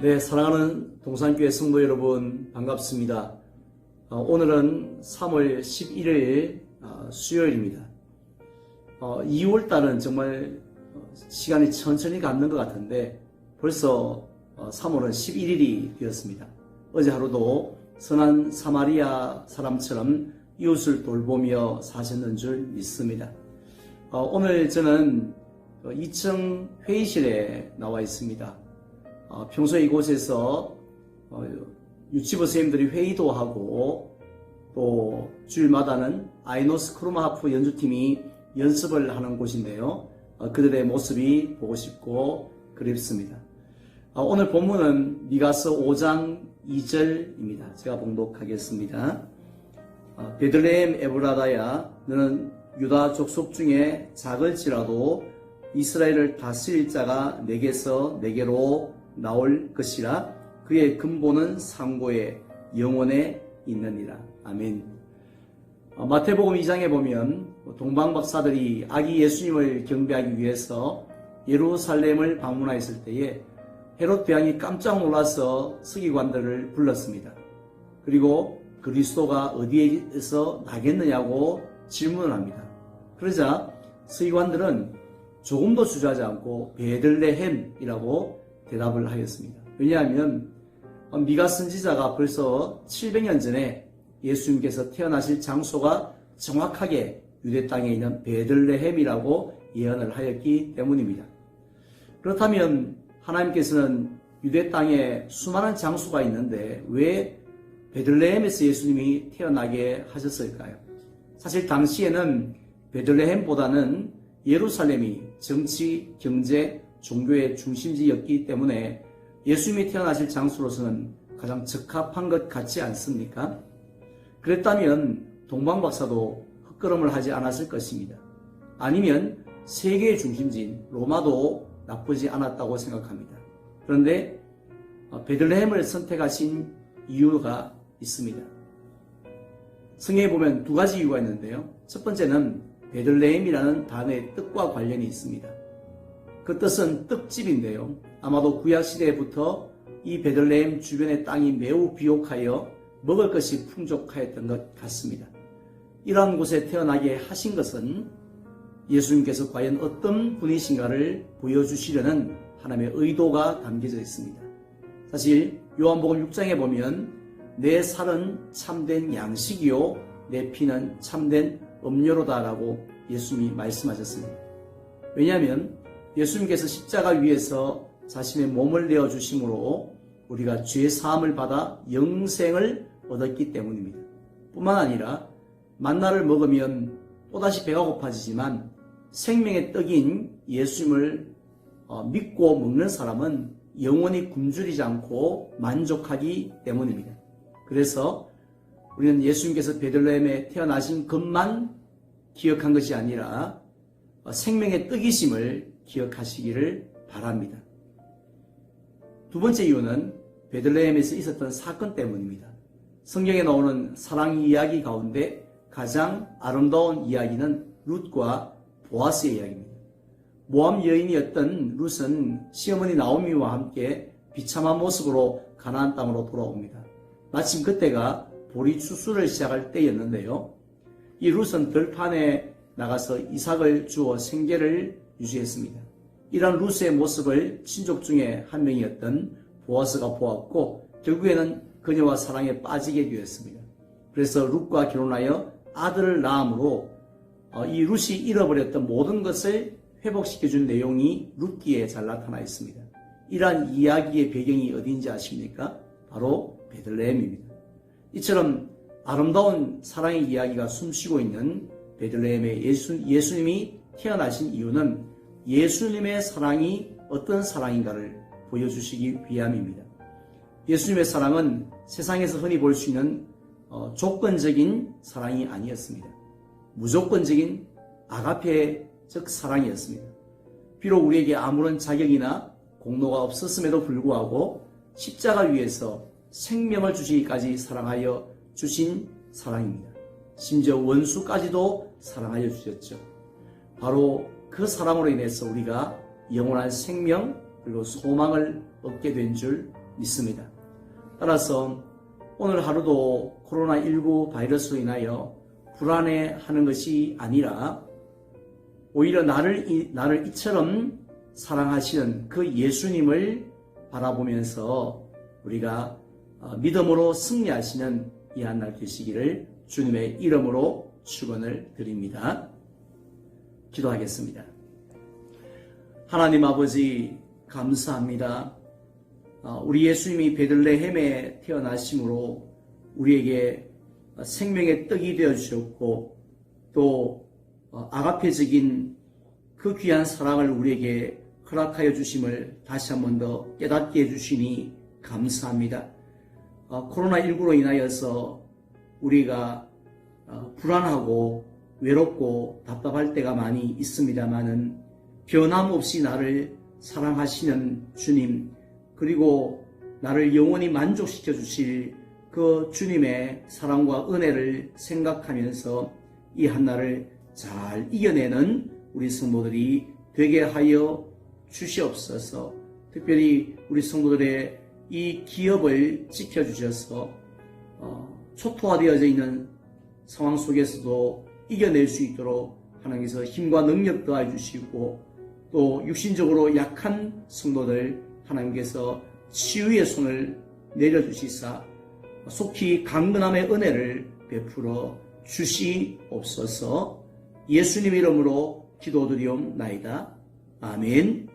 네, 사랑하는 동산교회 성도 여러분 반갑습니다. 어, 오늘은 3월 11일 어, 수요일입니다. 어, 2월 달은 정말 어, 시간이 천천히 가는 것 같은데 벌써 어, 3월은 11일이 되었습니다. 어제 하루도 선한 사마리아 사람처럼 이웃을 돌보며 사셨는 줄 믿습니다. 어, 오늘 저는 2층 회의실에 나와 있습니다. 어, 평소 이곳에서 어, 유치부 선생님들이 회의도 하고 또 주일마다는 아이노스 크로마하프 연주팀이 연습을 하는 곳인데요. 어, 그들의 모습이 보고 싶고 그립습니다. 어, 오늘 본문은 미가서 5장 2절입니다. 제가 봉독하겠습니다. 어, 베들레헴 에브라다야 너는 유다 족속 중에 작을지라도 이스라엘을 다스릴 자가 내게서 내게로 나올 것이라 그의 근본은 상고에 영원에 있느니라. 아멘. 어, 마태복음 2장에 보면 동방박사들이 아기 예수님을 경배하기 위해서 예루살렘을 방문하였을 때에 헤롯 대왕이 깜짝 놀라서 서기관들을 불렀습니다. 그리고 그리스도가 어디에서 나겠느냐고 질문을 합니다. 그러자 서기관들은 조금도 주저하지 않고 베들레헴이라고 대답을 하였습니다. 왜냐하면 미가 선지자가 벌써 700년 전에 예수님께서 태어나실 장소가 정확하게 유대 땅에 있는 베들레헴이라고 예언을 하였기 때문입니다. 그렇다면 하나님께서는 유대 땅에 수많은 장소가 있는데 왜 베들레헴에서 예수님이 태어나게 하셨을까요? 사실 당시에는 베들레헴보다는 예루살렘이 정치, 경제, 종교의 중심지였기 때문에 예수님이 태어나실 장소로서는 가장 적합한 것 같지 않습니까? 그랬다면 동방박사도 헛걸음을 하지 않았을 것입니다. 아니면 세계의 중심지인 로마도 나쁘지 않았다고 생각합니다. 그런데 베들레헴을 선택하신 이유가 있습니다. 성경에 보면 두 가지 이유가 있는데요. 첫 번째는 베들레헴이라는 단어의 뜻과 관련이 있습니다. 그 뜻은 떡집인데요. 아마도 구약 시대부터 이 베들레헴 주변의 땅이 매우 비옥하여 먹을 것이 풍족하였던 것 같습니다. 이러한 곳에 태어나게 하신 것은 예수님께서 과연 어떤 분이신가를 보여주시려는 하나님의 의도가 담겨져 있습니다. 사실 요한복음 6장에 보면 내 살은 참된 양식이요 내 피는 참된 음료로다라고 예수님이 말씀하셨습니다. 왜냐하면 예수님께서 십자가 위에서 자신의 몸을 내어 주심으로 우리가 죄 사함을 받아 영생을 얻었기 때문입니다. 뿐만 아니라 만나를 먹으면 또다시 배가 고파지지만 생명의 떡인 예수님을 어, 믿고 먹는 사람은 영원히 굶주리지 않고 만족하기 때문입니다. 그래서 우리는 예수님께서 베들레헴에 태어나신 것만 기억한 것이 아니라 어, 생명의 떡이심을 기억하시기를 바랍니다. 두 번째 이유는 베들레헴에서 있었던 사건 때문입니다. 성경에 나오는 사랑 이야기 가운데 가장 아름다운 이야기는 룻과 보아스의 이야기입니다. 모함 여인이었던 룻은 시어머니 나오미와 함께 비참한 모습으로 가나안 땅으로 돌아옵니다. 마침 그때가 보리 추수를 시작할 때였는데요. 이 룻은 들판에 나가서 이삭을 주어 생계를 유지했습니다. 이런 루스의 모습을 친족 중에 한 명이었던 보아스가 보았고 결국에는 그녀와 사랑에 빠지게 되었습니다. 그래서 룻과 결혼하여 아들을 낳음으로 어, 이 룻이 잃어버렸던 모든 것을 회복시켜준 내용이 룻기에 잘 나타나 있습니다. 이러한 이야기의 배경이 어딘지 아십니까? 바로 베들레헴입니다. 이처럼 아름다운 사랑의 이야기가 숨쉬고 있는 베들레헴의 예수, 예수님이 태어나신 이유는 예수님의 사랑이 어떤 사랑인가를 보여주시기 위함입니다. 예수님의 사랑은 세상에서 흔히 볼 수 있는 어, 조건적인 사랑이 아니었습니다. 무조건적인 아가페적 사랑이었습니다. 비록 우리에게 아무런 자격이나 공로가 없었음에도 불구하고 십자가 위에서 생명을 주시기까지 사랑하여 주신 사랑입니다. 심지어 원수까지도 사랑하여 주셨죠. 바로 그 사랑으로 인해서 우리가 영원한 생명 그리고 소망을 얻게 된 줄 믿습니다. 따라서 오늘 하루도 코로나19 바이러스로 인하여 불안해하는 것이 아니라 오히려 나를 이, 나를 이처럼 사랑하시는 그 예수님을 바라보면서 우리가 어, 믿음으로 승리하시는 이 한날 되시기를 주님의 이름으로 축원을 드립니다. 기도하겠습니다. 하나님 아버지 감사합니다. 어, 우리 예수님이 베들레헴에 태어나심으로 우리에게 생명의 떡이 되어 주셨고 또 어, 아가페적인 그 귀한 사랑을 우리에게 허락하여 주심을 다시 한 번 더 깨닫게 해주시니 감사합니다. 어, 코로나19로 인하여서 우리가 어, 불안하고 외롭고 답답할 때가 많이 있습니다만은 변함없이 나를 사랑하시는 주님 그리고 나를 영원히 만족시켜 주실 그 주님의 사랑과 은혜를 생각하면서 이 한날을 잘 이겨내는 우리 성도들이 되게 하여 주시옵소서. 특별히 우리 성도들의 이 기업을 지켜주셔서 어, 초토화되어져 있는 상황 속에서도 이겨낼 수 있도록 하나님께서 힘과 능력 더해 주시고 또 육신적으로 약한 성도들 하나님께서 치유의 손을 내려주시사 속히 강건함의 은혜를 베풀어 주시옵소서 예수님 이름으로 기도드리옵나이다. 아멘.